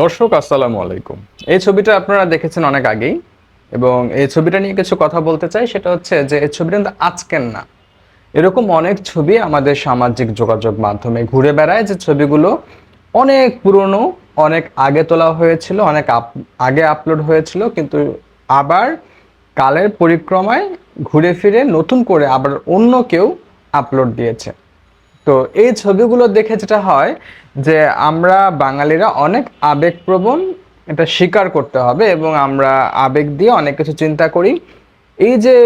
দর্শক, আসসালামু আলাইকুম। এই ছবিটা আপনারা দেখেছেন অনেক আগেই এবং এই ছবিটা নিয়ে কিছু কথা বলতে চাই, সেটা হচ্ছে যে এই ছবিটা কিন্তু আজকের না। এরকম অনেক ছবি আমাদের সামাজিক যোগাযোগ মাধ্যমে ঘুরে বেড়ায়, যে ছবিগুলো অনেক পুরনো, অনেক আগে তোলা হয়েছিল, অনেক আগে আপলোড হয়েছিল, কিন্তু আবার কালের পরিক্রমায় ঘুরে ফিরে নতুন করে আবার অন্য কেউ আপলোড দিয়েছে। তো এই ছবিগুলো দেখে যেটা হয় যে আমরা বাঙালিরা অনেক আবেগপ্রবণ এটা স্বীকার করতে হবে এবং আমরা আবেগ দিয়ে অনেক কিছু চিন্তা করি। এই যে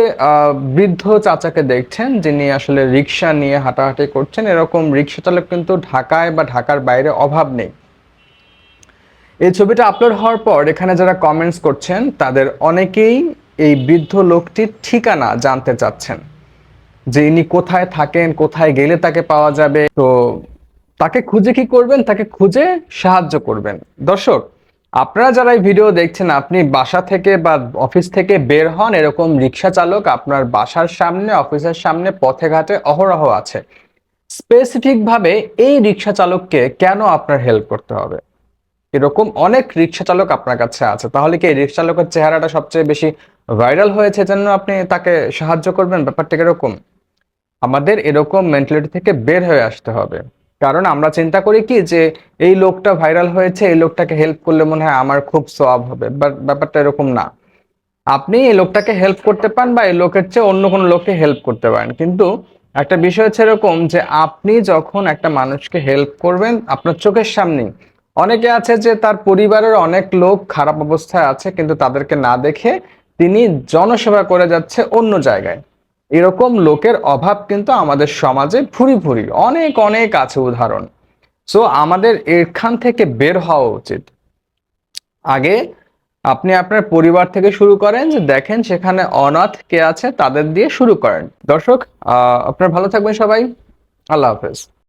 বৃদ্ধ চাচাকে দেখছেন, যিনি আসলে রিক্সা নিয়ে হাঁটাহাঁটি করছেন, এরকম রিক্সা চালক কিন্তু ঢাকায় বা ঢাকার বাইরে অভাব নেই। এই ছবিটা আপলোড হওয়ার পর এখানে যারা কমেন্টস করছেন, তাদের অনেকেই এই বৃদ্ধ লোকটির ঠিকানা জানতে চাচ্ছেন। যে ইনি কোথায় থাকেন, কোথায় গেলে তাকে পাওয়া যাবে, তো তাকে খুঁজে কি করবেন? তাকে খুঁজে সাহায্য করবেন। দর্শক, আপনারা যারা এই ভিডিও দেখছেন, আপনি বাসা থেকে বা অফিস থেকে বের হন, এরকম রিক্সা চালক আপনার বাসার সামনে, অফিসের সামনে পথে ঘাটে অহরহ আছে। স্পেসিফিক ভাবে এই রিক্সা চালককে কেন আপনার হেল্প করতে হবে? এরকম অনেক রিক্সা চালক আপনার কাছে আছে। তাহলে কি এই রিক্সা চালকের চেহারাটা সবচেয়ে বেশি ভাইরাল হয়েছে? জন্য আপনি তাকে সাহায্য করবেন? ব্যাপারটা এরকম আমাদের এরকম মেন্টালিটি থেকে বের হয়ে আসতে হবে। কারণ আমরা চিন্তা করি কি যে, এই লোকটা ভাইরাল হয়েছে, এই লোকটাকে হেল্প করলে মনে হয় আমার খুব সব হবে বাট ব্যাপারটা এরকম না। আপনি এই লোকটাকে হেল্প করতে পারেন বা এই লোকের চেয়ে অন্য কোনো লোককে হেল্প করতে পারেন। কিন্তু একটা বিষয় হচ্ছে এরকম যে, আপনি যখন একটা মানুষকে হেল্প করবেন, আপনার চোখের সামনে, অনেকে আছে যে, তার পরিবারের অনেক লোক খারাপ অবস্থায় আছে, কিন্তু তাদেরকে না দেখে তিনি জনসেবা করে যাচ্ছে অন্য জায়গায়। এরকম লোকের অভাব কিন্তু আমাদের সমাজে ভুরি ভুরি, অনেক অনেক আছে উদাহরণ। সো আমাদের এখান থেকে বের হওয়া উচিত। আগে আপনি আপনার পরিবার থেকে শুরু করেন যে দেখেন সেখানে অনাথ কে আছে তাদের দিয়ে শুরু করেন। দর্শক আপনার ভালো থাকবেন সবাই। আল্লাহ হাফেজ।